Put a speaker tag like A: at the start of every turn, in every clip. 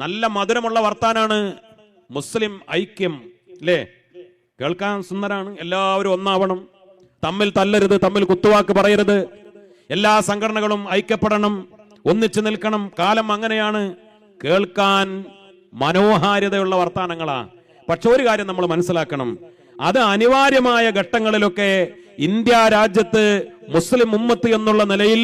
A: നല്ല മധുരമുള്ള വർത്താനാണ് മുസ്ലിം ഐക്യം അല്ലേ കേൾക്കാൻ സുന്ദരാണ്. എല്ലാവരും ഒന്നാവണം. തമ്മിൽ തല്ലരുത് തമ്മിൽ കുത്തുവാക്ക് പറയരുത്. എല്ലാ സംഘടനകളും ഐക്യപ്പെടണം ഒന്നിച്ചു നിൽക്കണം. കാലം അങ്ങനെയാണ്. കേൾക്കാൻ മനോഹാരിതയുള്ള വർത്താനങ്ങളാ. പക്ഷെ ഒരു കാര്യം നമ്മൾ മനസ്സിലാക്കണം. അത് അനിവാര്യമായ ഘട്ടങ്ങളിലൊക്കെ ഇന്ത്യ രാജ്യത്ത് മുസ്ലിം ഉമ്മത്ത് എന്നുള്ള നിലയിൽ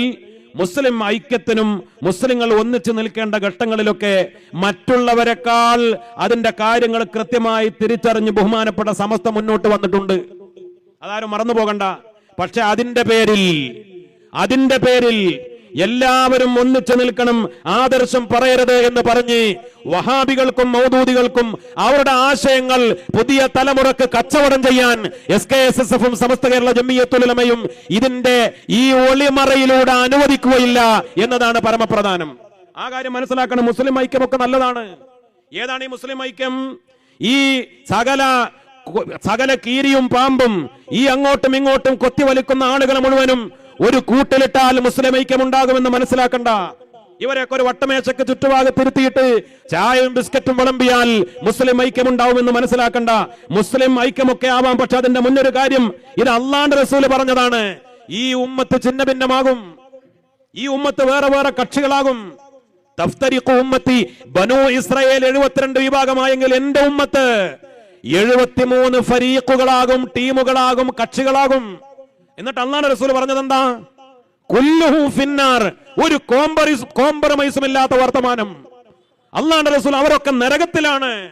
A: മുസ്ലിം ഐക്യത്തിനും മുസ്ലിങ്ങൾ ഒന്നിച്ചു നിൽക്കേണ്ട ഘട്ടങ്ങളിലൊക്കെ മറ്റുള്ളവരെക്കാൾ അതിന്റെ കാര്യങ്ങൾ കൃത്യമായി തിരിച്ചറിഞ്ഞ് ബഹുമാനപ്പെട്ട സമസ്ത മുന്നോട്ട് വന്നിട്ടുണ്ട്. അതാരും മറന്നു പോകണ്ട പക്ഷെ അതിന്റെ പേരിൽ അതിന്റെ പേരിൽ എല്ലാവരും ഒന്നിച്ചു നിൽക്കണം ആദർശം പറയരുത് എന്ന് പറഞ്ഞ് വഹാബികൾക്കും മൗദൂദികൾക്കും അവരുടെ ആശയങ്ങൾ പുതിയ തലമുറയ്ക്ക് കച്ചവടം ചെയ്യാൻ എസ് കെ എസ് എസ് എഫും സമസ്ത കേരള ജമ്മിയത്തുലമയും ഇതിന്റെ ഈ ഒളിമറയിലൂടെ അനുവദിക്കുകയില്ല എന്നതാണ് പരമപ്രധാനം. ആ കാര്യം മനസ്സിലാക്കണം മുസ്ലിം ഐക്യമൊക്കെ നല്ലതാണ്. ഏതാണ് ഈ മുസ്ലിം ഐക്യം? ഈ സകല സകല കീരിയും പാമ്പും ഈ അങ്ങോട്ടും ഇങ്ങോട്ടും കൊത്തിവലിക്കുന്ന ആളുകളെ മുഴുവനും ഒരു കൂട്ടിലിട്ടാൽ മുസ്ലിം ഐക്യം ഉണ്ടാകുമെന്ന് മനസ്സിലാക്കണ്ട. ഇവരെയൊക്കെ ഒരു വട്ടമേശക്ക് ചുറ്റുഭാഗത്തിരുത്തിയിട്ട് ചായയും ബിസ്ക്കറ്റും വിളമ്പിയാൽ മുസ്ലിം ഐക്യം ഉണ്ടാവുമെന്ന് മനസ്സിലാക്കണ്ട. മുസ്ലിം ഐക്യമൊക്കെ ആവാം പക്ഷെ അതിന്റെ മുന്നൊരു കാര്യം ഇത് അള്ളാണ്ട് റസൂൽ പറഞ്ഞതാണ്. ഈ ഉമ്മത്ത് ചിന്ന ഭിന്നമാകും ഈ ഉമ്മത്ത് വേറെ വേറെ കക്ഷികളാകും. തഫ്തരിഖു ഉമ്മത്തി ബനു ഇസ്രായേൽ എഴുപത്തിരണ്ട് വിഭാഗമായെങ്കിൽ എന്റെ ഉമ്മത്ത് എഴുപത്തിമൂന്ന് ഫരീഖുകളാകും ടീമുകളാകും കക്ഷികളാകും. എന്നിട്ട് അള്ളാഹ് റസൂൽ പറഞ്ഞത് എന്താ? കുല്ലുഹു ഫിന്നാർ. ഒരു കോംബറിസ് കോംപ്രമൈസും ഇല്ലാത്ത വർത്തമാനം. അള്ളാഹ് റസൂൽ അവരൊക്കെ നരകത്തിലാണ്.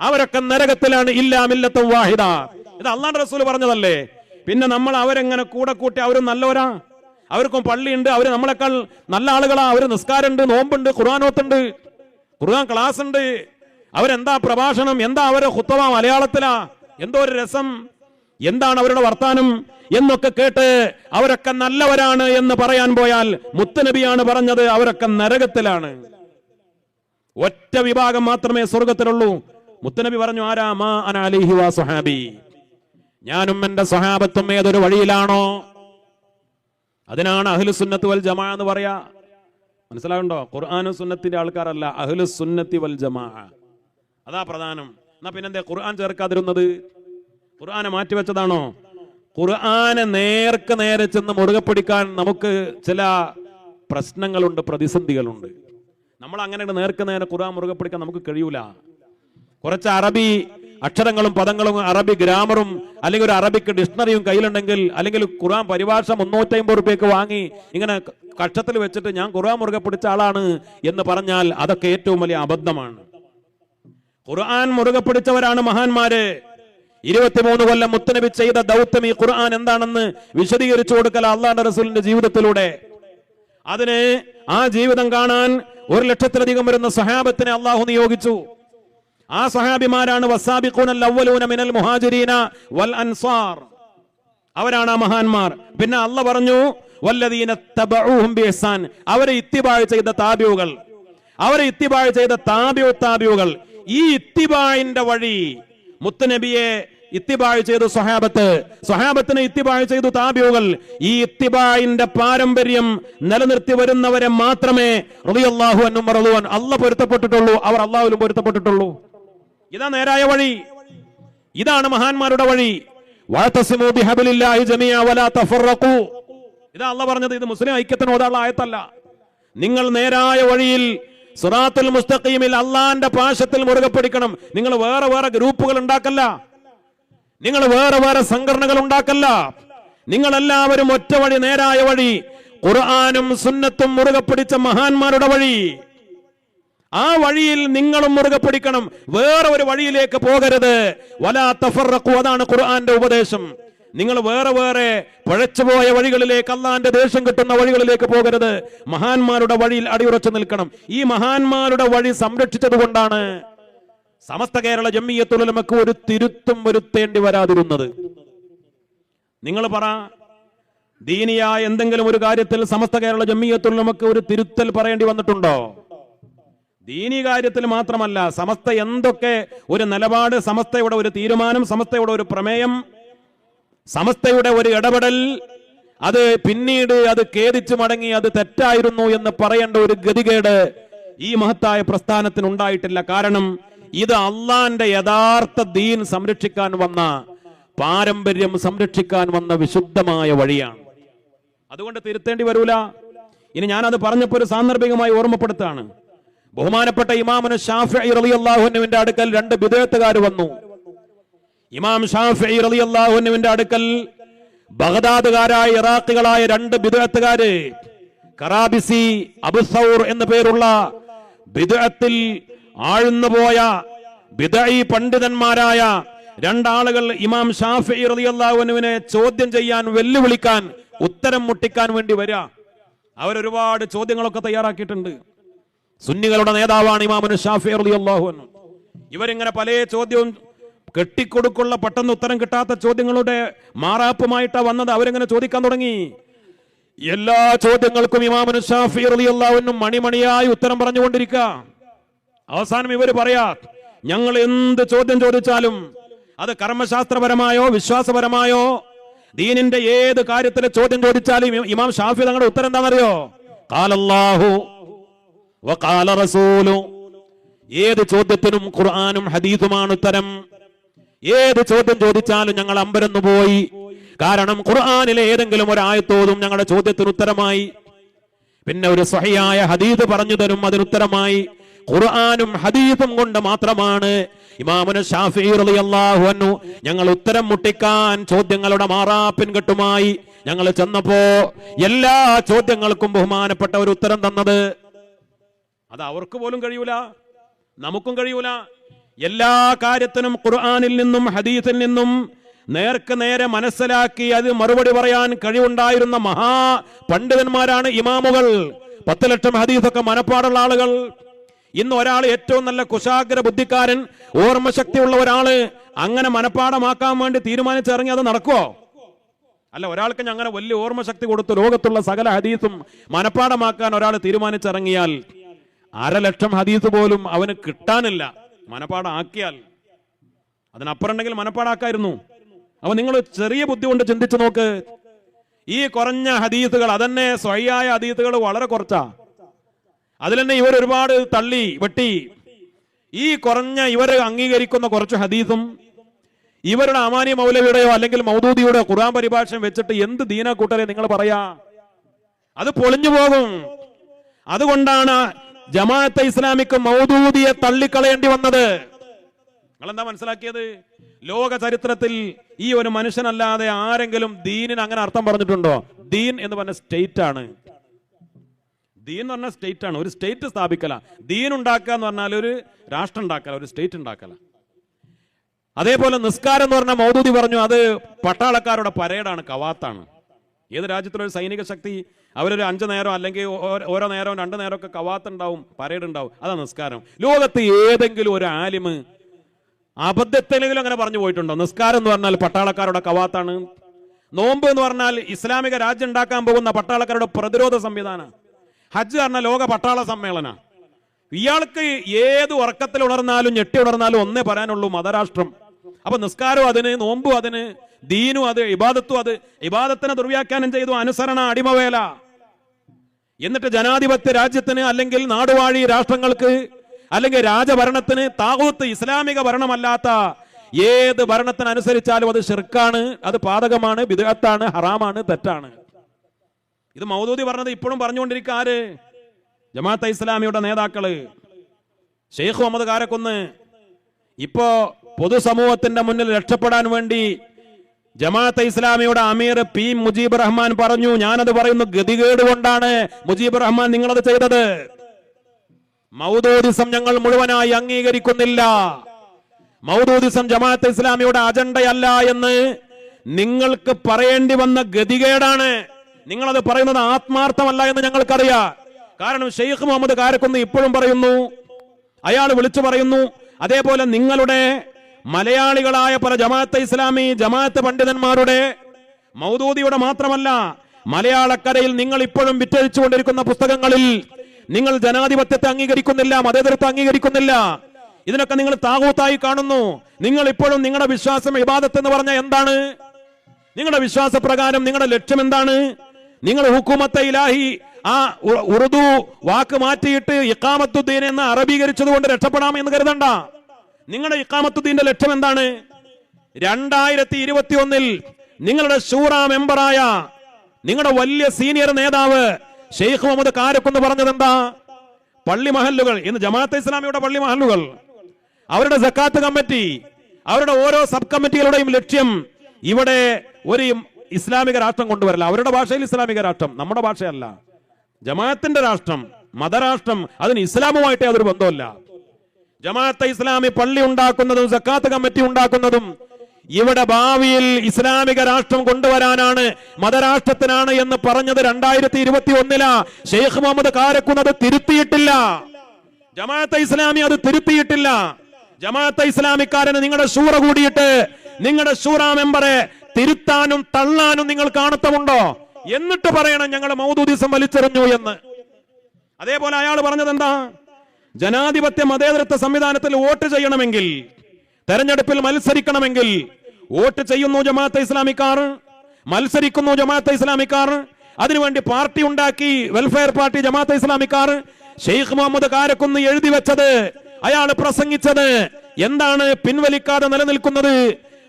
A: അവരൊക്കെ നരകത്തിലാണ്. ഇല്ലാമില്ലത്തും വാഹിദ. ഇത് അള്ളാഹ് റസൂൽ പറഞ്ഞതല്ലേ? പിന്നെ നമ്മൾ അവരെങ്ങനെ കൂടെ കൂട്ടി അവരും നല്ലവരാ? അവർക്കും പള്ളിയുണ്ട്. അവർ നമ്മളെക്കാൾ നല്ല ആളുകളാ. അവർ നിസ്കാരമുണ്ട് നോമ്പുണ്ട് ഖുർആാനോത്തുണ്ട് ഖുർആൻ ക്ലാസ് ഉണ്ട് അവരെന്താ പ്രഭാഷണം? എന്താ അവരെ ഹുത്തവ മലയാളത്തിലാ? എന്തോ ഒരു രസം. എന്താണ് അവരുടെ വർത്താനം എന്നൊക്കെ കേട്ട് അവരൊക്കെ നല്ലവരാണ് എന്ന് പറയാൻ പോയാൽ മുത്തനബിയാണ് പറഞ്ഞത് അവരൊക്കെ നരകത്തിലാണ്. ഒറ്റ വിഭാഗം മാത്രമേ സ്വർഗത്തിലുള്ളൂ. മുത്തനബി പറഞ്ഞു ആരാ? മാ അന വാ സുഹാബി ഞാനും എന്റെ സ്വഹാബത്തും ഏതൊരു വഴിയിലാണോ? അതിനാണ് അഹ്ലു സുന്നത്ത് വൽ ജമാ എന്ന് പറയാ. മനസ്സിലാവുണ്ടോ? ഖുർആാനു സുന്നത്തിന്റെ ആൾക്കാരല്ല അഹ്ലു സുന്നത്തി വൽ ജമാ. അതാ പ്രധാനം. എന്നാ പിന്നെന്തേ? ഖുർആൻ ചേർക്കാതിരുന്നത്? ഖുർആനെ മാറ്റിവെച്ചതാണോ ഖുർആനെ നേർക്ക് നേരെ ചെന്ന് മുറുകെ പിടിക്കാൻ നമുക്ക് ചില പ്രശ്നങ്ങളുണ്ട് പ്രതിസന്ധികളുണ്ട്. നമ്മൾ അങ്ങനെ നേർക്ക് നേരെ ഖുർആൻ മുറുകെ പിടിക്കാൻ നമുക്ക് കഴിയൂല. കുറച്ച് അറബി അക്ഷരങ്ങളും പദങ്ങളും അറബി ഗ്രാമറും അല്ലെങ്കിൽ ഒരു അറബിക്ക് ഡിക്ഷണറിയും കയ്യിലുണ്ടെങ്കിൽ അല്ലെങ്കിൽ ഖുർആൻ പരിഭാഷ മുന്നൂറ്റി അമ്പത് റുപ്യക്ക് വാങ്ങി ഇങ്ങനെ കക്ഷത്തിൽ വെച്ചിട്ട് ഞാൻ ഖുർആൻ മുറുകെ പിടിച്ച ആളാണ് എന്ന് പറഞ്ഞാൽ അതൊക്കെ ഏറ്റവും വലിയ അബദ്ധമാണ്. ഖുർആൻ മുറുകെ പിടിച്ചവരാണ് മഹാന്മാര്. ഇരുപത്തിമൂന്ന് കൊല്ലം മുത്തനബി ചെയ്ത ദൗത്യം ഈ ഖുർആൻ എന്താണെന്ന് വിശദീകരിച്ചു കൊടുക്കൽ അള്ളാഹുന്റെ റസൂലിന്റെ ജീവിതത്തിലൂടെ. അതിന് ആ ജീവിതം കാണാൻ ഒരു ലക്ഷത്തിലധികം വരുന്ന സഹാബത്തിനെ അള്ളാഹു നിയോഗിച്ചു. ആ സഹാബിമാരാണ് മിനൽ മുഹാജിരീന വൽ അൻസാർ. അവരാണ് ആ മഹാന്മാർ. പിന്നെ അല്ല പറഞ്ഞു ബിഇഹ്സാൻ അവരെ ഇത്തിബാഴ് ചെയ്ത താബിയുകൾ അവരെ ഇത്തിബാഴ് ചെയ്ത താബിയു താബിയുകൾ ഈ ഇത്തിബാഴിന്റെ വഴി മുത്തുനബിയെ ഇത്തിബാഴ് ചെയ്തു സ്വഹാബത്ത്. സ്വഹാബത്തിനെ ഇത്തിബാഴ് ചെയ്തു താബിയുകൾ ഈ ഇത്തിബാഴിന്റെ പാരമ്പര്യം നിലനിർത്തി വരുന്നവരെ മാത്രമേ റളിയല്ലാഹു അന്നും റളിയൻ അല്ല പൊരുത്തപ്പെട്ടിട്ടുള്ളൂ അവർ അള്ളാഹുലും പൊരുത്തപ്പെട്ടിട്ടുള്ളൂ. ഇതാ നേരായ വഴി. ഇതാണ് മഹാന്മാരുടെ വഴി. ഇതാ അല്ല പറഞ്ഞത് ഇത് മുസ്ലിം ഐക്യത്തിനോടുള്ള ആയത്തല്ല. നിങ്ങൾ നേരായ വഴിയിൽ സുറാത്തുൽ മുസ്തഖീമിൽ അള്ളാന്റെ പാശത്തിൽ മുറുകെ പിടിക്കണം. നിങ്ങൾ വേറെ വേറെ ഗ്രൂപ്പുകൾ ഉണ്ടാക്കല്ല. നിങ്ങൾ വേറെ വേറെ സംഘടനകൾ ഉണ്ടാക്കല്ല. നിങ്ങൾ എല്ലാവരും ഒറ്റ വഴി നേരായ വഴി ഖുർആാനും സുന്നത്തും മുറുകെ പിടിച്ച മഹാന്മാരുടെ വഴി. ആ വഴിയിൽ നിങ്ങളും മുറുകെ പിടിക്കണം. വേറെ ഒരു വഴിയിലേക്ക് പോകരുത്. വലാ തഫറഖു അതാണ് ഖുർആന്റെ ഉപദേശം. നിങ്ങൾ വേറെ വേറെ പഴച്ചുപോയ വഴികളിലേക്ക് അള്ളാന്റെ ദേഷ്യം കിട്ടുന്ന വഴികളിലേക്ക് പോകരുത്. മഹാന്മാരുടെ വഴിയിൽ അടിയുറച്ചു നിൽക്കണം. ഈ മഹാന്മാരുടെ വഴി സംരക്ഷിച്ചത് കൊണ്ടാണ് സമസ്ത കേരള ജമ്മിയത്തുലമക്ക് ഒരു തിരുത്തും വരുത്തേണ്ടി വരാതിരുന്നത്. നിങ്ങൾ പറ ദീനിയായ എന്തെങ്കിലും ഒരു കാര്യത്തിൽ സമസ്ത കേരള ജമ്മിയത്തുലമക്ക് ഒരു തിരുത്തൽ പറയേണ്ടി വന്നിട്ടുണ്ടോ? ദീനി കാര്യത്തിൽ മാത്രമല്ല സമസ്ത എന്തൊക്കെ ഒരു നിലപാട് സമസ്തയുടെ ഒരു തീരുമാനം സമസ്തയുടെ ഒരു പ്രമേയം സമസ്തയുടെ ഒരു ഇടപെടൽ അത് പിന്നീട് അത് ഖേദിച്ചു മടങ്ങി അത് തെറ്റായിരുന്നു എന്ന് പറയേണ്ട ഒരു ഗതികേട് ഈ മഹത്തായ പ്രസ്ഥാനത്തിന് ഉണ്ടായിട്ടില്ല. കാരണം ഇത് അള്ളാന്റെ യഥാർത്ഥ ദീൻ സംരക്ഷിക്കാൻ വന്ന പാരമ്പര്യം സംരക്ഷിക്കാൻ വന്ന വിശുദ്ധമായ വഴിയാണ്. അതുകൊണ്ട് തിരുത്തേണ്ടി വരൂല. ഇനി ഞാനത് പറഞ്ഞപ്പോൾ ഒരു സാന്ദർഭികമായി ഓർമ്മപ്പെടുത്താണ്. ബഹുമാനപ്പെട്ട ഇമാമന് ഷാഫി റളിയല്ലാഹുവിന്റെ അടുക്കൽ രണ്ട് വിദേഹത്തുകാർ വന്നു. ഇമാം ഷാഫി റളിയല്ലാഹുവിന്റെ അടുക്കൽ ബഗദാദുകാരായ ഇറാഖുകളായ രണ്ട് ബിദുഅത്തുകാര് കറാബിസി അബുസൗർ എന്ന പേരുള്ള ബിദുഅത്തിൽ ആഴ്ന്നു പോയ ബിദഈ പണ്ഡിതന്മാരായ രണ്ടാളുകൾ ഇമാം ഷാഫി റളിയല്ലാഹുവിനെ ചോദ്യം ചെയ്യാൻ വെല്ലുവിളിക്കാൻ ഉത്തരം മുട്ടിക്കാൻ വേണ്ടി വരിക അവരൊരുപാട് ചോദ്യങ്ങളൊക്കെ തയ്യാറാക്കിയിട്ടുണ്ട്. സുന്നികളുടെ നേതാവാണ് ഇമാമുൻ ഷാഫി റളിയല്ലാഹു അൻഹു. ഇവരിങ്ങനെ പല ചോദ്യവും കെട്ടിക്കൊടുക്കുള്ള പെട്ടെന്ന് ഉത്തരം കിട്ടാത്ത ചോദ്യങ്ങളുടെ മാറാപ്പുമായിട്ടാ വന്നത്. അവരിങ്ങനെ ചോദിക്കാൻ തുടങ്ങി? എല്ലാ ചോദ്യങ്ങൾക്കും ഇമാമനു ഷാഫി അൻഹു മണിമണിയായി ഉത്തരം പറഞ്ഞുകൊണ്ടിരിക്ക. അവസാനം ഇവർ പറയാ ഞങ്ങൾ എന്ത് ചോദ്യം ചോദിച്ചാലും അത് കർമ്മശാസ്ത്രപരമായോ വിശ്വാസപരമായോ ദീനിന്റെ ഏത് കാര്യത്തിലെ ചോദ്യം ചോദിച്ചാലും ഇമാം ഷാഫി തങ്ങളുടെ ഉത്തരം എന്താണെന്നറിയോ? കാലല്ലാഹു വകാല റസൂലു. ഏത് ചോദ്യത്തിനും ഖുർആാനും ഹദീസുമാണ് ഉത്തരം. ഏത് ചോദ്യം ചോദിച്ചാലും ഞങ്ങൾ അമ്പരന്നു പോയി. കാരണം ഖുർആാനിലെ ഏതെങ്കിലും ഒരായത്തോതും ഞങ്ങളുടെ ചോദ്യത്തിന് ഉത്തരമായി. പിന്നെ ഒരു സഹിയായ ഹദീദ് പറഞ്ഞു തരും അതിനുത്തരമായി ഖുർആാനും ഹദീദും കൊണ്ട് മാത്രമാണ് ഇമാമുന ഷാഫി റളിയല്ലാഹു അൻഹു ഞങ്ങൾ ഉത്തരം മുട്ടിക്കാൻ ചോദ്യങ്ങളുടെ മാറാപ്പിൻ കെട്ടുമായി ഞങ്ങൾ ചെന്നപ്പോ എല്ലാ ചോദ്യങ്ങൾക്കും ബഹുമാനപ്പെട്ട ഒരു ഉത്തരം തന്നത്. അത് അവർക്ക് പോലും കഴിയൂല നമുക്കും കഴിയൂല. എല്ലാ കാര്യത്തിനും ഖുർആാനിൽ നിന്നും ഹദീസിൽ നിന്നും നേർക്ക് നേരെ മനസ്സിലാക്കി അത് മറുപടി പറയാൻ കഴിവുണ്ടായിരുന്ന മഹാ പണ്ഡിതന്മാരാണ് ഇമാമുകൾ. പത്ത് ലക്ഷം ഹദീസൊക്കെ മനപ്പാടുള്ള ആളുകൾ. ഇന്ന് ഒരാൾ ഏറ്റവും നല്ല കുശാഗ്ര ബുദ്ധിക്കാരൻ ഓർമ്മശക്തിയുള്ള ഒരാൾ അങ്ങനെ മനപ്പാടമാക്കാൻ വേണ്ടി തീരുമാനിച്ചിറങ്ങി അത് നടക്കുമോ അല്ല ഒരാൾക്ക് അങ്ങനെ വലിയ ഓർമ്മശക്തി കൊടുത്ത് ലോകത്തുള്ള സകല ഹദീസും മനപ്പാടമാക്കാൻ ഒരാൾ തീരുമാനിച്ചിറങ്ങിയാൽ അരലക്ഷം ഹദീസ് പോലും അവന് കിട്ടാനില്ല. മനപ്പാടാക്കിയാൽ അതിനപ്പുറമുണ്ടെങ്കിൽ മനപ്പാടാക്കായിരുന്നു. അപ്പൊ നിങ്ങൾ ചെറിയ ബുദ്ധി കൊണ്ട് ചിന്തിച്ചു നോക്ക്. ഈ കുറഞ്ഞ ഹദീസുകൾ അതന്നെ സ്വയായ ഹദീസുകൾ വളരെ കുറച്ചാ. അതിൽ തന്നെ ഇവർ ഒരുപാട് തള്ളി വെട്ടി. ഈ കുറഞ്ഞ ഇവർ അംഗീകരിക്കുന്ന കുറച്ച് ഹദീസും ഇവരുടെ അമാനി മൗലവിയുടെയോ അല്ലെങ്കിൽ മൗദൂദിയുടെയോ ഖുർആൻ പരിഭാഷയും വെച്ചിട്ട് എന്ത് ദീന കൂട്ടരെ നിങ്ങൾ പറയാ? അത് പൊളിഞ്ഞു പോകും. അതുകൊണ്ടാണ് ജമാഅത്തെ ഇസ്ലാമിക്ക് മൗദൂദിയെ തള്ളിക്കളയേണ്ടി വന്നത്. നിങ്ങൾ എന്താ മനസ്സിലാക്കിയത്? ലോക ചരിത്രത്തിൽ ഈ ഒരു മനുഷ്യനല്ലാതെ ആരെങ്കിലും ദീനിന് അങ്ങനെ അർത്ഥം പറഞ്ഞിട്ടുണ്ടോ? ദീൻ എന്ന് പറഞ്ഞ സ്റ്റേറ്റ് ആണ് ദീൻ എന്ന് പറഞ്ഞ സ്റ്റേറ്റ് ആണ് ഒരു സ്റ്റേറ്റ് സ്ഥാപിക്കല. ദീൻ ഉണ്ടാക്കുക എന്ന് പറഞ്ഞാൽ ഒരു രാഷ്ട്രം ഉണ്ടാക്കല ഒരു സ്റ്റേറ്റ് ഉണ്ടാക്കല. അതേപോലെ നിസ്കാരം എന്ന് പറഞ്ഞ മൗദൂദി പറഞ്ഞു അത് പട്ടാളക്കാരുടെ പരേഡാണ് കവാത്താണ്. ഏത് രാജ്യത്തിലൊരു സൈനിക ശക്തി അവരൊരു അഞ്ച് നേരം അല്ലെങ്കിൽ ഓരോ നേരവും രണ്ട് നേരമൊക്കെ കവാത്ത് ഉണ്ടാവും പരേഡ് ഉണ്ടാവും അതാ നിസ്കാരം. ലോകത്ത് ഏതെങ്കിലും ഒരു ആലിമ് അബദ്ധത്തിലെങ്കിലും അങ്ങനെ പറഞ്ഞു പോയിട്ടുണ്ടോ? നിസ്കാരം എന്ന് പറഞ്ഞാൽ പട്ടാളക്കാരുടെ കവാത്താണ്. നോമ്പ് എന്ന് പറഞ്ഞാൽ ഇസ്ലാമിക രാജ്യം ഉണ്ടാക്കാൻ പോകുന്ന പട്ടാളക്കാരുടെ പ്രതിരോധ സംവിധാനം. ഹജ്ജ് പറഞ്ഞ ലോക പട്ടാള സമ്മേളന. ഇയാൾക്ക് ഏത് ഉറക്കത്തിൽ ഉണർന്നാലും ഞെട്ടി ഉണർന്നാലും ഒന്നേ പറയാനുള്ളൂ മതരാഷ്ട്രം. അപ്പൊ നിസ്കാരം അതിന് നോമ്പും അതിന് ദീനും അത് ഇബാദത്തും അത് ഇബാദത്തിനെ ദുർവ്യാഖ്യാനം ചെയ്തു അനുസരണ അടിമവേല. എന്നിട്ട് ജനാധിപത്യ രാജ്യത്തിന് അല്ലെങ്കിൽ നാടുവാഴി രാഷ്ട്രങ്ങൾക്ക് അല്ലെങ്കിൽ രാജഭരണത്തിന് താകൂത്ത് ഇസ്ലാമിക ഭരണമല്ലാത്ത ഏത് ഭരണത്തിനനുസരിച്ചാലും അത് ഷിർക്കാണ് അത് പാതകമാണ് വിദഗത്താണ് ഹറാമാണ് തെറ്റാണ്. ഇത് മൗദൂദി പറഞ്ഞത് ഇപ്പോഴും പറഞ്ഞുകൊണ്ടിരിക്കുക ആര്? ജമാഅത്തെ ഇസ്ലാമിയുടെ നേതാക്കൾ. ഷെയ്ഖ് മുഹമ്മദ് കാരക്കുന്ന്. ഇപ്പോ പൊതുസമൂഹത്തിന്റെ മുന്നിൽ രക്ഷപ്പെടാൻ വേണ്ടി ജമാഅത്തെ ഇസ്ലാമിയുടെ അമീർ പി മുജീബ് റഹ്മാൻ പറഞ്ഞു ഞാനത് പറയുന്നു ഗതികേട് കൊണ്ടാണ് മുജീബ് റഹ്മാൻ നിങ്ങളത് ചെയ്തത്. മൗദൂദിസം ഞങ്ങൾ മുഴുവനായി അംഗീകരിക്കുന്നില്ല. മൗദൂദിസം ജമാഅത്ത് ഇസ്ലാമിയുടെ അജണ്ടയല്ല എന്ന് നിങ്ങൾക്ക് പറയേണ്ടി വന്ന ഗതികേടാണ്. നിങ്ങളത് പറയുന്നത് ആത്മാർത്ഥമല്ല എന്ന് ഞങ്ങൾക്കറിയാം. കാരണം ഷെയ്ഖ് മുഹമ്മദ് കാരക്കുന്ന് ഇപ്പോഴും പറയുന്നു അയാൾ വിളിച്ചു പറയുന്നു അതേപോലെ നിങ്ങളുടെ മലയാളികളായ പല ജമാഅത്തെ ഇസ്ലാമി ജമാഅത്ത് പണ്ഡിതന്മാരുടെ മൗദൂദിയുടെ മാത്രമല്ല മലയാളക്കരയിൽ നിങ്ങൾ ഇപ്പോഴും വിറ്റഴിച്ചുകൊണ്ടിരിക്കുന്ന പുസ്തകങ്ങളിൽ നിങ്ങൾ ജനാധിപത്യത്തെ അംഗീകരിക്കുന്നില്ല മതേതരത്തെ അംഗീകരിക്കുന്നില്ല. ഇതിനൊക്കെ നിങ്ങൾ താകൂത്തായി കാണുന്നു. നിങ്ങൾ ഇപ്പോഴും നിങ്ങളുടെ വിശ്വാസം ഇബാദത്ത് എന്ന് പറഞ്ഞ എന്താണ്? നിങ്ങളുടെ വിശ്വാസപ്രകാരം നിങ്ങളുടെ ലക്ഷ്യം എന്താണ്? നിങ്ങൾ ഹുക്കുമത്തെ ഇലാഹി ആ ഉറുദു വാക്ക് മാറ്റിയിട്ട് ഇക്കാമത്തുദ്ദീൻ എന്ന് അറബീകരിച്ചത് കൊണ്ട് രക്ഷപ്പെടാമെന്ന് കരുതണ്ട. നിങ്ങളുടെ ഇക്കാമത്തുദ്ദീന്റെ ലക്ഷ്യം എന്താണ്? രണ്ടായിരത്തി ഇരുപത്തി ഒന്നിൽ നിങ്ങളുടെ ഷൂറ മെമ്പറായ നിങ്ങളുടെ വലിയ സീനിയർ നേതാവ് ഷെയ്ഖ് മുഹമ്മദ് കാരക്കുന്ന് പറഞ്ഞത് എന്താ പള്ളി മഹല്ലുകൾ. ഇന്ന് ജമാഅത്തെ ഇസ്ലാമിയുടെ പള്ളി മഹല്ലുകൾ. അവരുടെ സക്കാത്ത് കമ്മിറ്റി അവരുടെ ഓരോ സബ് കമ്മിറ്റികളുടെയും ലക്ഷ്യം ഇവിടെ ഒരു ഇസ്ലാമിക രാഷ്ട്രം കൊണ്ടുവരില്ല. അവരുടെ ഭാഷയിൽ ഇസ്ലാമിക രാഷ്ട്രം. നമ്മുടെ ഭാഷയല്ല. ജമാഅത്തിന്റെ രാഷ്ട്രം മതരാഷ്ട്രം അതിന് ഇസ്ലാമുമായിട്ട് യാതൊരു ബന്ധമല്ല ജമാഅത്തെ ഇസ്ലാമി പള്ളി ഉണ്ടാക്കുന്നതും സക്കാത്ത് കമ്മിറ്റി ഉണ്ടാക്കുന്നതും ഇവിടെ ഭാവിയിൽ ഇസ്ലാമിക രാഷ്ട്രം കൊണ്ടുവരാനാണ് മതരാഷ്ട്രത്തിനാണ് എന്ന് പറഞ്ഞത് രണ്ടായിരത്തി ഇരുപത്തി ഒന്നിലാ ഷെയ്ഖ് മുഹമ്മദ് കാരക്കുന്നത് തിരുത്തിയിട്ടില്ല. ജമാഅത്തെ ഇസ്ലാമി അത് തിരുത്തിയിട്ടില്ല. ജമാഅത്തെ ഇസ്ലാമിക്കാരന് നിങ്ങളുടെ ഷൂറ കൂടിയിട്ട് നിങ്ങളുടെ ഷൂറ മെമ്പറെ തിരുത്താനും തള്ളാനും നിങ്ങൾ കാണത്തമുണ്ടോ? എന്നിട്ട് പറയണം ഞങ്ങൾ മൗദൂദിസം വലിച്ചെറിഞ്ഞു എന്ന്. അതേപോലെ അയാൾ പറഞ്ഞത് എന്താ ജനാധിപത്യ മതേതരത്വ സംവിധാനത്തിൽ വോട്ട് ചെയ്യണമെങ്കിൽ തെരഞ്ഞെടുപ്പിൽ മത്സരിക്കണമെങ്കിൽ വോട്ട് ചെയ്യുന്നു ജമാഅത്തെ ഇസ്ലാമിക്കാർ മത്സരിക്കുന്നു ജമാഅത്തെ ഇസ്ലാമിക്കാർ അതിനുവേണ്ടി പാർട്ടി ഉണ്ടാക്കി വെൽഫെയർ പാർട്ടി ജമാഅത്തെ ഇസ്ലാമിക്കാർ ഷെയ്ഖ് മുഹമ്മദ് കാരക്കുന്ന് എഴുതി വെച്ചത് അയാൾ പ്രസംഗിച്ചത് എന്താണ് പിൻവലിക്കാതെ നിലനിൽക്കുന്നത്?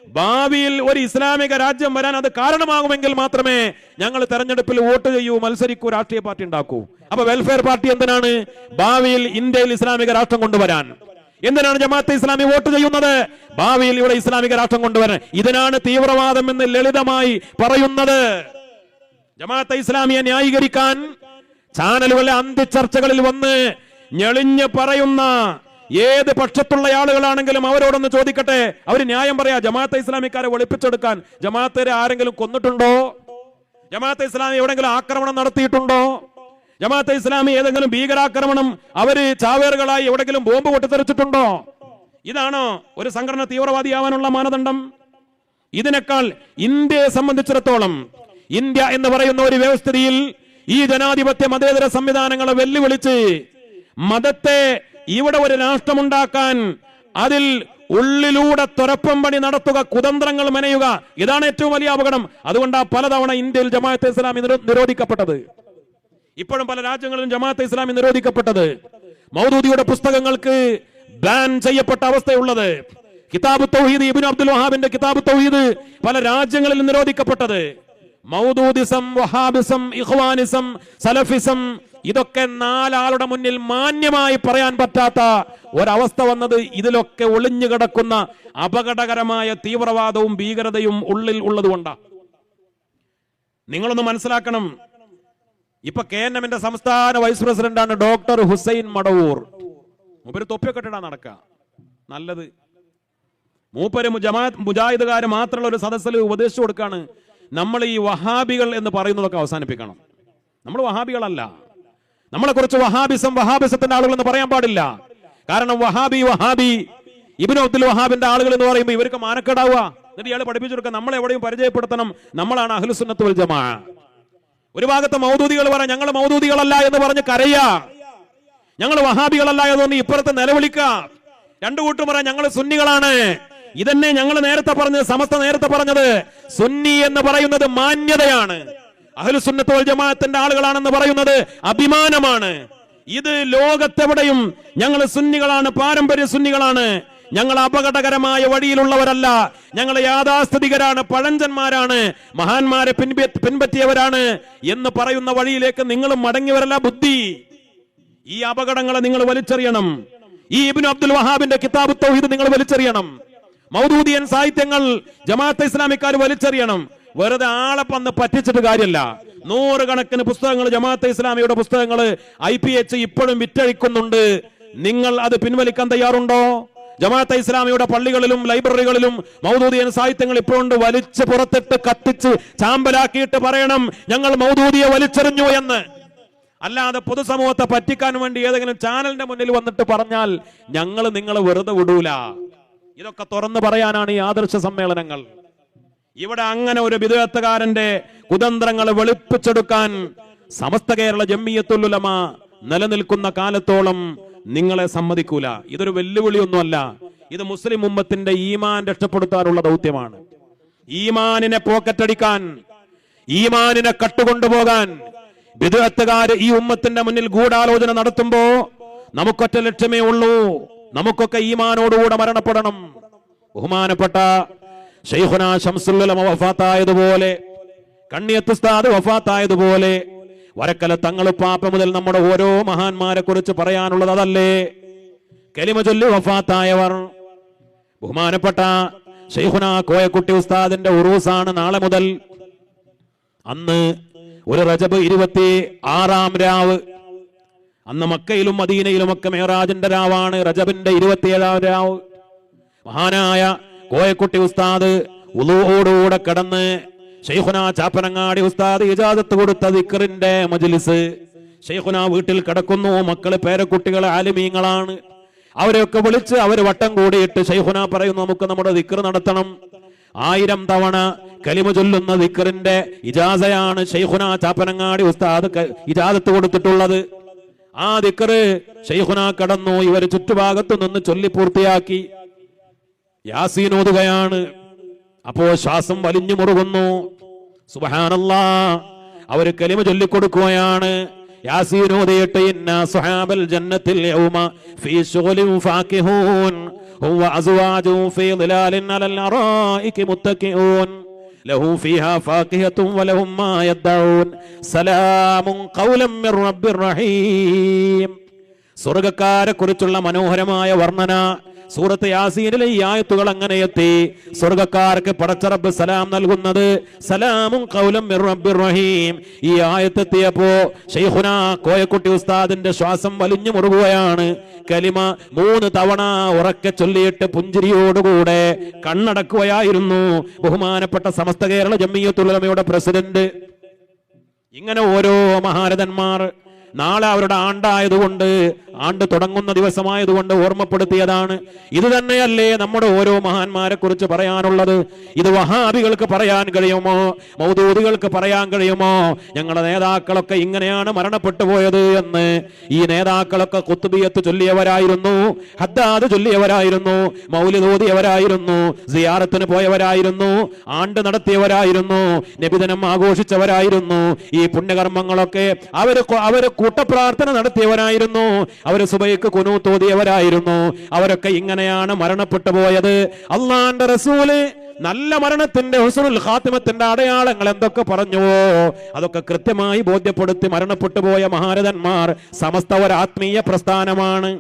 A: ഭാവിയിൽ ഒരു ഇസ്ലാമിക രാജ്യം വരാൻ അത് കാരണമാകുമെങ്കിൽ മാത്രമേ ഞങ്ങൾ തെരഞ്ഞെടുപ്പിൽ വോട്ട് ചെയ്യൂ മത്സരിക്കൂ രാഷ്ട്രീയ പാർട്ടി ഉണ്ടാക്കൂ. അപ്പൊ വെൽഫെയർ പാർട്ടി എന്തിനാണ്? ഭാവിയിൽ ഇന്ത്യയിൽ ഇസ്ലാമിക രാഷ്ട്രം കൊണ്ടുവരാൻ. എന്തിനാണ് ജമാഅത്ത് ഇസ്ലാമി വോട്ട് ചെയ്യുന്നത്? ഭാവിയിൽ ഇവിടെ ഇസ്ലാമിക രാഷ്ട്രം കൊണ്ടുവരാൻ. ഇതിനാണ് തീവ്രവാദം എന്ന് ലളിതമായി പറയുന്നത്. ജമാഅത്ത് ഇസ്ലാമിയെ ന്യായീകരിക്കാൻ ചാനലുകളിലെ അന്ത്യചർച്ചകളിൽ വന്ന് ഞെളിഞ്ഞ് പറയുന്ന ഏത് പക്ഷത്തുള്ള ആളുകളാണെങ്കിലും അവരോടൊന്ന് ചോദിക്കട്ടെ. അവർ ന്യായം പറയാ ജമാഅത്തെ ഇസ്ലാമിക്കാരെ ഒളിപ്പിച്ചെടുക്കാൻ. ജമാഅത്തേരെ ആരെങ്കിലും കൊന്നിട്ടുണ്ടോ? ജമാഅത്തെ ഇസ്ലാമി എവിടെങ്കിലും ആക്രമണം നടത്തിയിട്ടുണ്ടോ? ജമാഅത്തെ ഇസ്ലാമി ഏതെങ്കിലും ഭീകരാക്രമണം അവർ ചാവേറുകളായി എവിടെങ്കിലും ബോംബ് പൊട്ടിത്തെറിച്ചിട്ടുണ്ടോ? ഇതാണോ ഒരു സംഘടന തീവ്രവാദിയാവാനുള്ള മാനദണ്ഡം. ഇതിനേക്കാൾ ഇന്ത്യയെ സംബന്ധിച്ചിടത്തോളം ഇന്ത്യ എന്ന് പറയുന്ന ഒരു വ്യവസ്ഥിതിയിൽ ഈ ജനാധിപത്യ മതേതര സംവിധാനങ്ങളെ വെല്ലുവിളിച്ച് മതത്തെ ഇവിടെ ഒരു രാഷ്ട്രമുണ്ടാക്കാൻ അതിൽ ഉള്ളിലൂടെ തുരപ്പം പണി നടത്തുക കുതന്ത്രങ്ങൾ മെനയുക ഇതാണ് ഏറ്റവും വലിയ അപകടം. അതുകൊണ്ടാ പലതവണ ഇന്ത്യയിൽ ജമാഅത്തെ ഇസ്ലാമി നിരോ- നിരോധിക്കപ്പെട്ടത്. ഇപ്പോഴും പല രാജ്യങ്ങളിലും ജമാഅത്തെ ഇസ്ലാമി നിരോധിക്കപ്പെട്ടത്. മൗദൂദിയുടെ പുസ്തകങ്ങൾക്ക് ബാൻ ചെയ്യപ്പെട്ട അവസ്ഥയുള്ളത്. കിതാബ് തൗഹീദ് ഇബ്നു അബ്ദുൽ വഹാബിന്റെ കിതാബ് തൗഹീദ് പല രാജ്യങ്ങളിൽ നിരോധിക്കപ്പെട്ടത്. മൗദൂദിസം വഹാബിസം ഇഖ്വാനിസം സലഫിസം ഇതൊക്കെ നാലാളുടെ മുന്നിൽ മാന്യമായി പറയാൻ പറ്റാത്ത ഒരവസ്ഥ വന്നത് ഇതിലൊക്കെ ഒളിഞ്ഞു കിടക്കുന്ന അപകടകരമായ തീവ്രവാദവും ഭീകരതയും ഉള്ളിൽ ഉള്ളതുകൊണ്ടാണ് നിങ്ങളൊന്ന് മനസ്സിലാക്കണം. ഇപ്പൊ കെ എൻ എമ്മിന്റെ സംസ്ഥാന വൈസ് പ്രസിഡന്റാണ് ഡോക്ടർ ഹുസൈൻ മടവൂർ. മൂപ്പര് തൊപ്പിയൊക്കെ നടക്ക. നല്ലത്. മൂപ്പര് ജമാഅത്ത് മാത്രമുള്ള ഒരു സദസ്സിൽ ഉപദേശിച്ചു കൊടുക്കാണ്. നമ്മൾ ഈ വഹാബികൾ എന്ന് പറയുന്നതൊക്കെ അവസാനിപ്പിക്കണം. നമ്മൾ വഹാബികളല്ല. നമ്മളെ കുറിച്ച് വഹാബിസം വഹാബിസത്തിന്റെ ആളുകൾ എന്ന് പറയാൻ പാടില്ല. കാരണം വഹാബി വഹാബി ഇബിൻ അബ്ദുൽ വഹാബിന്റെ ആളുകൾ എന്ന് പറയുമ്പോൾ ഇവർക്ക് മാനക്കേടാവുക. എന്നിട്ട് ഇയാൾ പഠിപ്പിച്ചു കൊടുക്കുക നമ്മളെ എവിടെയും പരിചയപ്പെടുത്തണം. നമ്മളാണ് അഹ്ലുസുന്നത്ത് വൽ ജമാ. ഒരു ഭാഗത്ത് മൗദൂദികൾ പറയാം ഞങ്ങൾ മൗദൂദികളല്ല എന്ന് പറഞ്ഞ് കരയാ. ഞങ്ങൾ വഹാബികളല്ല എന്ന് പറഞ്ഞ് ഇപ്പുറത്ത് നിലവിളിക്ക. രണ്ടു കൂട്ടും പറയാം ഞങ്ങൾ സുന്നികളാണ്. ഇതന്നെ ഞങ്ങൾ നേരത്തെ പറഞ്ഞത് സമസ്ത നേരത്തെ പറഞ്ഞത്. സുന്നി എന്ന് പറയുന്നത് മാന്യതയാണ്. അഹ്ലു സുന്നത്ത് വൽ ജമാഅത്തിന്റെ ആളുകളാണെന്ന് പറയുന്നത് അഭിമാനമാണ്. ഇത് ലോകത്തെവിടെയും ഞങ്ങൾ സുന്നികളാണ് പാരമ്പര്യ സുന്നികളാണ്. ഞങ്ങൾ അപകടകരമായ വഴിയിലുള്ളവരല്ല. ഞങ്ങൾ യാഥാസ്ഥിതികരാണ് പഴഞ്ചന്മാരാണ് മഹാന്മാരെ പിൻപ പിൻപറ്റിയവരാണ് എന്ന് പറയുന്ന വഴിയിലേക്ക് നിങ്ങൾ മടങ്ങിവരല്ല ബുദ്ധി. ഈ അപകടങ്ങളെ നിങ്ങൾ വലിച്ചെറിയണം. ഈ ഇബ്നു അബ്ദുൽ വഹാബിന്റെ കിതാബ് തൗഹീദ് നിങ്ങൾ വലിച്ചെറിയണം. മൗദൂദിയൻ സാഹിത്യങ്ങൾ ജമാഅത്തെ ഇസ്ലാമിക്കാർ വലിച്ചെറിയണം. വെറുതെ ആളെ പന്ന് പറ്റിച്ചിട്ട് കാര്യമല്ല നൂറുകണക്കിന് പുസ്തകങ്ങൾ ജമാഅത്തെ ഇസ്ലാമിയുടെ പുസ്തകങ്ങൾ ഐ പി എച്ച് ഇപ്പോഴും വിറ്റഴിക്കുന്നുണ്ട്. നിങ്ങൾ അത് പിൻവലിക്കാൻ തയ്യാറുണ്ടോ? ജമാഅത്തെ ഇസ്ലാമിയുടെ പള്ളികളിലും ലൈബ്രറികളിലും മൗദൂദിയൻ സാഹിത്യങ്ങൾ ഇപ്പോഴുണ്ട്. വലിച്ച് പുറത്തിട്ട് കത്തിച്ച് ചാമ്പലാക്കിയിട്ട് പറയണം ഞങ്ങൾ മൗദൂദിയെ വലിച്ചെറിഞ്ഞു എന്ന്. അല്ലാതെ പൊതുസമൂഹത്തെ പറ്റിക്കാൻ വേണ്ടി ഏതെങ്കിലും ചാനലിന്റെ മുന്നിൽ വന്നിട്ട് പറഞ്ഞാൽ ഞങ്ങൾ നിങ്ങളെ വെറുതെ വിടൂല. ഇതൊക്കെ തുറന്നു പറയാനാണ് ഈ ആദർശ സമ്മേളനങ്ങൾ. ഇവിടെ അങ്ങനെ ഒരു വിധേയത്തുകാരന്റെ കുതന്ത്രങ്ങൾ വെളുപ്പിച്ചെടുക്കാൻ സമസ്ത കേരള ജമ്മിയത്തുലുലമ നിലനിൽക്കുന്ന കാലത്തോളം നിങ്ങളെ സമ്മതിക്കൂല. ഇതൊരു വെല്ലുവിളിയൊന്നുമല്ല. ഇത് മുസ്ലിം ഉമ്മത്തിന്റെ ഈമാൻ രക്ഷപ്പെടുത്താനുള്ള ദൗത്യമാണ്. ഈമാനിനെ പോക്കറ്റടിക്കാൻ ഈമാനിനെ കട്ടുകൊണ്ടുപോകാൻ വിദഗ്ധക്കാര് ഈ ഉമ്മത്തിന്റെ മുന്നിൽ ഗൂഢാലോചന നടത്തുമ്പോ നമുക്കൊറ്റ ലക്ഷ്യമേ ഉള്ളൂ. നമുക്കൊക്കെ ഈമാനോടുകൂടെ മരണപ്പെടണം. ബഹുമാനപ്പെട്ട ഷെയ്ഖുന വഫാത്തായതുപോലെ കണ്ണിയത്ത് ഉസ്താദ് വഫാത്തായതുപോലെ വരക്കല തങ്ങളുപ്പാപ്പ മുതൽ നമ്മുടെ ഓരോ മഹാന്മാരെ കുറിച്ച് പറയാനുള്ളത് അതല്ലേ? കലിമ ചൊല്ലി വഫാത്തായവർ. ബഹുമാനപ്പെട്ട ഷെയ്ഖുന കോയക്കുട്ടി ഉസ്താദിന്റെ ഉറൂസാണ് നാളെ മുതൽ. അന്ന് ഒരു റജബ് ഇരുപത്തി ആറാം രാവ്. അന്ന് മക്കയിലും മദീനയിലും ഒക്കെ മേറാജിന്റെ രാവാണ് റജബിന്റെ ഇരുപത്തിയേഴാം രാവ്. മഹാനായ കോയക്കുട്ടി ഉസ്താദ് ഉളുവോടുകൂടെ കടന്ന് ഷെയ്ഖുന ചാപ്പനങ്ങാടി ഉസ്താദ് ഇജാദത്ത് കൊടുത്ത ദിക്കറിന്റെ മജ്ലിസ്. ഷെയ്ഖുന വീട്ടിൽ കിടക്കുന്നു മക്കൾ പേരക്കുട്ടികൾ ആലിമീങ്ങളാണ്. അവരെയൊക്കെ വിളിച്ച് അവർ വട്ടം കൂടിയിട്ട് ഷെയ്ഖുന പറയുന്നു നമുക്ക് നമ്മുടെ ദിക്കർ നടത്തണം. ആയിരം തവണ കലിമ ചൊല്ലുന്ന ദിക്കറിന്റെ ഇജാസയാണ് ഷെയ്ഖുന ചാപ്പനങ്ങാടി ഉസ്താദ് ഇജാദത്ത് കൊടുത്തിട്ടുള്ളത്. ആ ദിക്കറ് ഷെയ്ഖുന കടന്നു ഇവർ ചുറ്റുഭാഗത്തു നിന്ന് ചൊല്ലി പൂർത്തിയാക്കി. യാസീൻ ഓതുകയാണ്. അപ്പോ ശ്വാസം വലിഞ്ഞു മുറുകുന്നു. സുബഹാനല്ലാ. അവർ കലിമ ചൊല്ലിക്കൊടുക്കുകയാണ്. സ്വർഗക്കാരെ ഇന്ന ജന്നത്തിൽ ഫീ ഫീ അലൽ ലഹു ഫീഹാ മാ യദ്ദഊൻ സലാമുൻ ഖൗലം മിർ റഹീം. കുറിച്ചുള്ള മനോഹരമായ വർണന സൂറത്ത് യാസീനിലെ ഈ ആയത്തുകൾ അങ്ങനെ എത്തി. സ്വർഗക്കാർക്ക് പടച്ചറബ് സലാം നൽകുന്നത് സലാമും കൗലം റഹീം. ഈ ആയത്തെത്തിയപ്പോ ഷെയ്ഖുന കോയക്കുട്ടി ഉസ്താദിന്റെ ശ്വാസം വലിഞ്ഞു മുറുകുകയാണ്. കലിമ മൂന്ന് തവണ ഉറക്കെ ചൊല്ലിയിട്ട് പുഞ്ചിരിയോടുകൂടെ കണ്ണടക്കുകയായിരുന്നു. ബഹുമാനപ്പെട്ട സമസ്ത കേരള ജമ്മിയത്തുലമയുടെ പ്രസിഡന്റ്. ഇങ്ങനെ ഓരോ മഹാരഥന്മാർ നാളെ അവരുടെ ആണ്ടായതുകൊണ്ട് ആണ്ട് തുടങ്ങുന്ന ദിവസമായതുകൊണ്ട് ഓർമ്മപ്പെടുത്തിയതാണ്. ഇത് തന്നെയല്ലേ നമ്മുടെ ഓരോ മഹാന്മാരെ കുറിച്ച് പറയാനുള്ളത്. ഇത് വഹാബികൾക്ക് പറയാൻ കഴിയുമോ? മൗദൂദികൾക്ക് പറയാൻ കഴിയുമോ? ഞങ്ങളുടെ നേതാക്കളൊക്കെ ഇങ്ങനെയാണ് മരണപ്പെട്ടു പോയത് എന്ന്. ഈ നേതാക്കളൊക്കെ കുത്തുബിയത്ത് ചൊല്ലിയവരായിരുന്നു ഹദ്ദാദ് ചൊല്ലിയവരായിരുന്നു മൗലിതോതിയവരായിരുന്നു സിയാറത്തിന് പോയവരായിരുന്നു ആണ്ട് നടത്തിയവരായിരുന്നു നബിദിനം ആഘോഷിച്ചവരായിരുന്നു. ഈ പുണ്യകർമ്മങ്ങളൊക്കെ അവർ അവർ കൂട്ടപ്രാർത്ഥന നടത്തിയവരായിരുന്നു അവർ സുബൈക്ക് കുനു തോതിയവരായിരുന്നു. അവരൊക്കെ ഇങ്ങനെയാണ് മരണപ്പെട്ടു പോയത്. അള്ളാന്റെ റസൂൽ നല്ല മരണത്തിന്റെ ഹുസനുൽ ഖാത്തിമത്തിന്റെ അടയാളങ്ങൾ എന്തൊക്കെ പറഞ്ഞുവോ അതൊക്കെ കൃത്യമായി ബോധ്യപ്പെടുത്തി മരണപ്പെട്ടു പോയ മഹാരഥന്മാർ സമസ്ത ഒരു ആത്മീയ പ്രസ്ഥാനമാണ്.